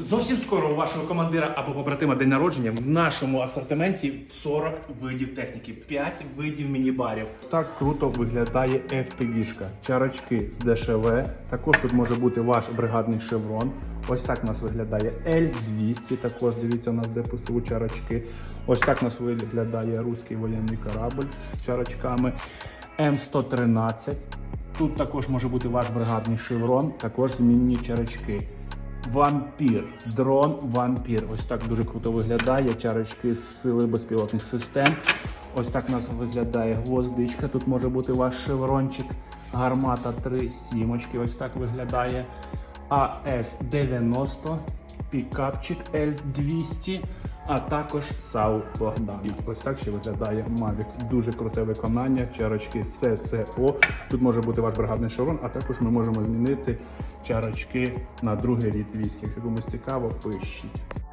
Зовсім скоро у вашого командира або побратима день народження в нашому асортименті 40 видів техніки, 5 видів міні-барів. Так круто виглядає FPV-шка. Чарочки з ДШВ. Також тут може бути ваш бригадний шеврон. Ось так у нас виглядає L200. Також дивіться, у нас де ПСУ чарочки. Ось так у нас виглядає руський воєнний корабль з чарочками. М113. Тут також може бути ваш бригадний шеврон, також змінні чарочки. Вампір, дрон вампір. Ось так дуже круто виглядає. Чарочки з сили безпілотних систем. Ось так у нас виглядає гвоздичка. Тут може бути ваш шеврончик. Гармата 3 сімочки. Ось так виглядає. АС-90, пікапчик L200, а також САУ Богдан. Ось так ще виглядає Mavic. Дуже круте виконання. Чарочки ССО. Тут може бути ваш бригадний шеврон, а також ми можемо змінити чарочки на другий рід військ. Якщо комусь цікаво, пишіть.